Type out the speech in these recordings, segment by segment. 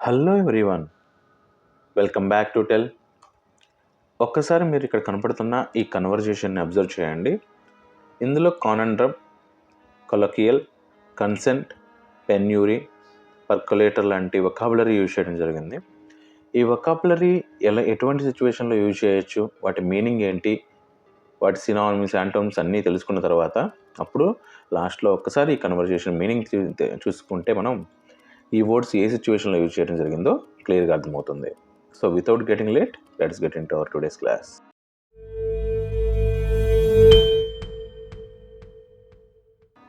Hello everyone. Welcome back to tell. ఒక్కసారి మీరు ఇక్కడ కనపడుతున్న ఈ కన్వర్జేషన్ని అబ్జర్వ్ చేయండి. ఇందులో కానండ్రమ్ కొలకియల్ కన్సెంట్ పెన్యూరీ పర్కులేటర్ లాంటి వొకాబులరీ యూజ్ చేయడం జరిగింది. ఈ వొకాబులరీ ఎలా ఎటువంటి సిచ్యువేషన్లో యూజ్ చేయొచ్చు వాటి మీనింగ్ ఏంటి వాటి సినానిమ్స్ యాంటోమ్స్ అన్నీ తెలుసుకున్న తర్వాత అప్పుడు లాస్ట్లో ఒక్కసారి ఈ కన్వర్జేషన్ మీనింగ్ చూసుకుంటే మనం ఈ వర్డ్స్ ఏ సిచ్యువేషన్లో యూజ్ చేయడం జరిగిందో క్లియర్గా అర్థమవుతుంది. So without getting late let's get into our today's class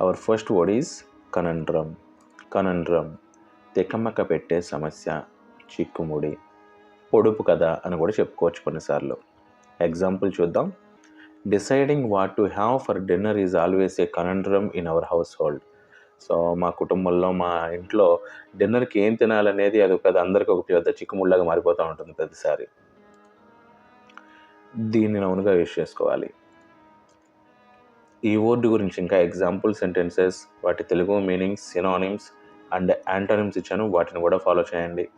our first word is conundrum conundrum తెకమక పెట్టే సమస్య చిక్కుముడి. పొడుపు కథ అని కూడా చెప్పుకోవచ్చు కొన్నిసార్లు. ఎగ్జాంపుల్ చూద్దాం. Deciding what to have for dinner is always a conundrum in our household so మా కుటుంబంలో మా ఇంట్లో డిన్నర్కి ఏం తినాలనేది అది పెద్ద అందరికీ ఒక పెద్ద చిక్కుముళ్ళగా మారిపోతూ ఉంటుంది ప్రతిసారి. దీన్ని నౌనుగా యూజ్ చేసుకోవాలి. ఈ వర్డ్ గురించి ఇంకా ఎగ్జాంపుల్ సెంటెన్సెస్ వాటి Telugu meanings synonyms and antonyms ఇచ్చాను వాటిని కూడా ఫాలో చేయండి.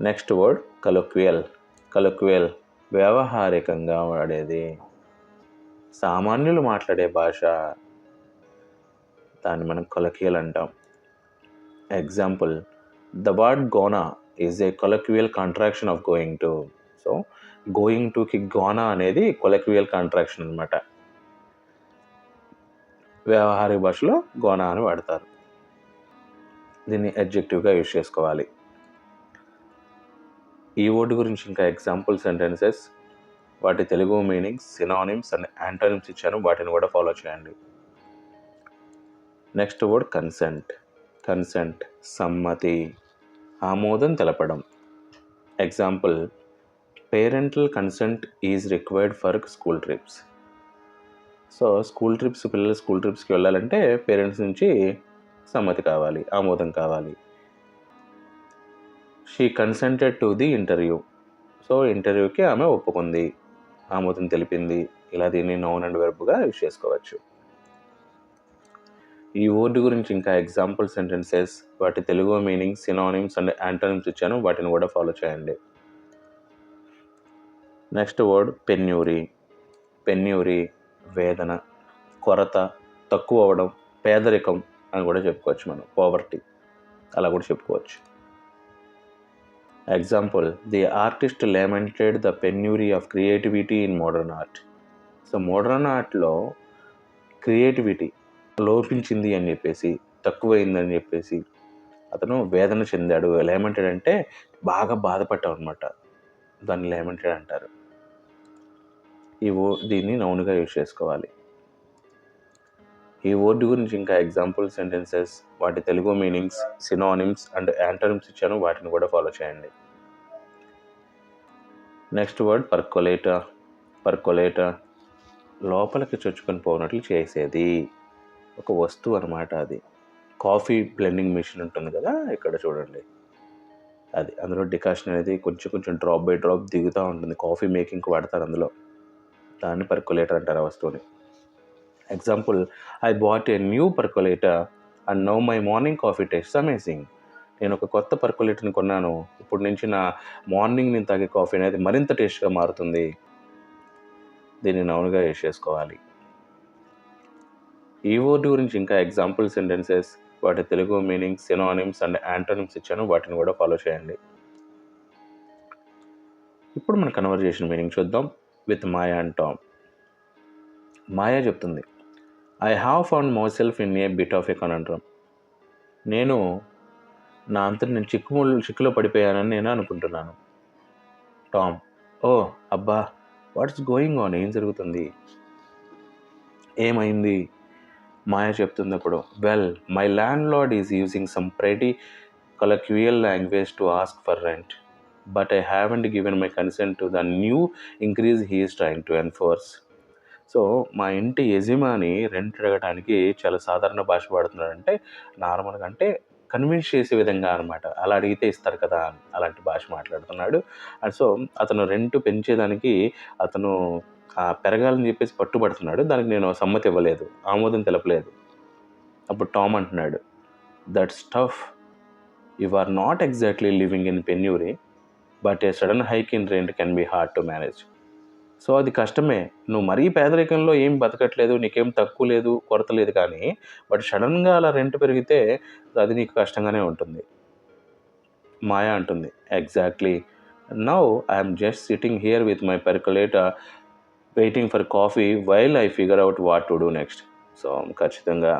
Next word కలొక్వియల్. కలొక్వియల్ వ్యవహారికంగా వాడేది. సామాన్యులు మాట్లాడే భాష దాన్ని మనం కొలక్వియల్ అంటాం. Example the word gonna is a colloquial contraction of going to so going Tuki gonna అనేది కొలక్వియల్ కాంట్రాక్షన్ అనమాట వ్యవహారిక భాషలో గోనా అని వాడతారు. దీన్ని అడ్జెక్టివ్గా యూజ్ చేసుకోవాలి. ఈ వర్డ్ గురించి ఇంకా ఎగ్జాంపుల్ సెంటెన్సెస్ వాటి Telugu meanings synonyms and antonyms ఇచ్చాను. వాటిని కూడా ఫాలో చేయండి. నెక్స్ట్ వర్డ్ కన్సెంట్ కన్సెంట్ సమ్మతి. ఆమోదం తెలపడం. Example parental consent is required for school trips so school trips పిల్లలు స్కూల్ ట్రిప్స్కి వెళ్ళాలంటే పేరెంట్స్ నుంచి సమ్మతి కావాలి ఆమోదం కావాలి. She consented to the interview so ఇంటర్వ్యూకి ఆమె ఒప్పుకుంది ఆమోదం తెలిపింది. ఇలా దీన్ని నౌన్ అండ్ వెర్బ్గా యూజ్ చేసుకోవచ్చు. ఈ వర్డ్ గురించి ఇంకా ఎగ్జాంపుల్ సెంటెన్సెస్ వాటి Telugu meaning synonyms and antonyms ఇచ్చాను. వాటిని కూడా ఫాలో చేయండి. Next word పెన్యూరీ. పెన్యూరీ వేదన కొరత తక్కువ అవ్వడం పేదరికం అని కూడా చెప్పుకోవచ్చు మనం. పావర్టీ అలా కూడా చెప్పుకోవచ్చు. Example the artist lamented the penury of creativity in modern art so modern ఆర్ట్లో creativity లోపించింది అని చెప్పేసి తక్కువైందని చెప్పేసి అతను వేదన చెందాడు. లేమంటాడు అంటే బాగా బాధపడ్డాం అనమాట దాన్ని లేమంటాడు అంటారు? ఈ ఓ దీన్ని నౌన్గా యూజ్ చేసుకోవాలి. ఈ వర్డ్ గురించి ఇంకా ఎగ్జాంపుల్ సెంటెన్సెస్ వాటి Telugu meanings synonyms and antonyms ఇచ్చాను. వాటిని కూడా ఫాలో చేయండి. Next word percolator. పర్కొలేటా. లోపలికి చొచ్చుకొని పోనట్లు చేసేది. ఒక వస్తువు అనమాట అది. కాఫీ బ్లెండింగ్ మిషన్ ఉంటుంది కదా ఇక్కడ చూడండి. అది అందులో డికాషన్ అనేది కొంచెం కొంచెం డ్రాప్ బై డ్రాప్ దిగుతూ ఉంటుంది. కాఫీ మేకింగ్కి వాడతారు అందులో. దాన్ని పర్కులేటర్ అంటారు ఆ వస్తువుని. Example I bought a new percolator and now my morning coffee taste amazing నేను ఒక కొత్త పర్కులేటర్ని కొన్నాను. ఇప్పుడు నుంచి నా మార్నింగ్ నేను తాగే కాఫీ అనేది మరింత టేస్ట్గా మారుతుంది. దీన్ని నౌన్గా యూస్ చేసుకోవాలి. ఈ వర్డ్ గురించి ఇంకా ఎగ్జాంపుల్ సెంటెన్సెస్ వాటి Telugu meanings synonyms and antonyms ఇచ్చాను. వాటిని కూడా ఫాలో చేయండి. ఇప్పుడు మన కన్వర్జేషన్ మీనింగ్ చూద్దాం. With Maya and Tom Maya చెప్తుంది I have found myself in a bit of a conundrum నేను నా అంతటి నేను చిక్కు చిక్కులో పడిపోయానని నేను అనుకుంటున్నాను. టామ్ ఓ అబ్బా వాట్స్ గోయింగ్ ఆన్ ఏం జరుగుతుంది? ఏమైంది? మాయ చెప్తున్నప్పుడు well my landlord is using some pretty colloquial language to ask for rent but I haven't given my consent to the new increase he's trying to enforce so మా ఇంటి యజమాని rent అడగడానికి చాలా సాధారణ భాష వాడుతున్నాడంటే నార్మల్గా అంటే కన్విన్స్ చేసే విధంగా అనమాట అలా అడిగితే ఇస్తారు కదా అలాంటి భాష మాట్లాడుతున్నాడు. అండ్ సో అతను రెంట్ పెంచేదానికి అతను పెరగాలని చెప్పేసి పట్టుబడుతున్నాడు. దానికి నేను సమ్మతి ఇవ్వలేదు. ఆమోదం తెలపలేదు. అప్పుడు టామ్ అంటున్నాడు that stuff you are not exactly living in penury but a sudden hike in rent can be hard to manage so అది కష్టమే. నువ్వు మరీ పేదరికంలో ఏం బతకట్లేదు నీకేం తక్కువ లేదు కొరత లేదు కానీ బట్ సడన్గా అలా రెంట్ పెరిగితే అది నీకు కష్టంగానే ఉంటుంది. మాయా అంటుంది exactly now I'm just sitting here with my percolator waiting for coffee while I figure out what to do next so ఖచ్చితంగా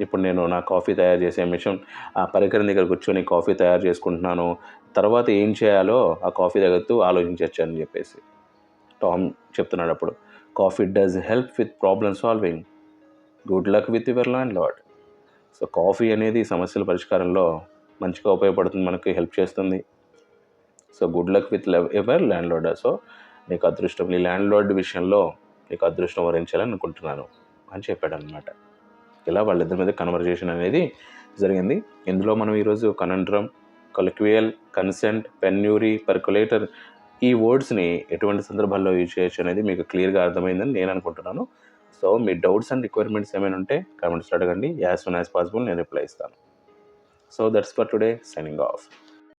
ఇప్పుడు నేను నా కాఫీ తయారు చేసే మిషన్ ఆ పరికరం దగ్గర కూర్చొని కాఫీ తయారు చేసుకుంటున్నాను. తర్వాత ఏం చేయాలో ఆ కాఫీ దగ్గర ఆలోచించవచ్చు అని చెప్పేసి టామ్ చెప్తున్నాడు అప్పుడు. Coffee does help with problem solving good luck with your landlord so coffee అనేది సమస్యల పరిష్కారంలో మంచిగా ఉపయోగపడుతుంది మనకి హెల్ప్ చేస్తుంది. So good luck with your landlord so నీకు అదృష్టం నీ ల్యాండ్ లార్డ్ విషయంలో నీకు అదృష్టం వరించాలని అనుకుంటున్నాను అని చెప్పాడు అనమాట ఇలా వాళ్ళిద్దరి మీద కన్వర్జేషన్ అనేది జరిగింది. ఇందులో మనం ఈరోజు కనండ్రమ్ కొలిక్వియల్ కన్సెంట్ పెన్యూరీ పర్కులేటర్ ఈ వర్డ్స్ని ఎటువంటి సందర్భాల్లో యూజ్ చేయొచ్చు అనేది మీకు క్లియర్గా అర్థమైందని నేను అనుకుంటున్నాను. సో మీ డౌట్స్ అండ్ రిక్వైర్మెంట్స్ ఏమైనా ఉంటే కామెంట్స్లో అడగండి. యాజ్ సూన్ యాజ్ పాసిబుల్ నేను రిప్లై ఇస్తాను. So that's for today signing off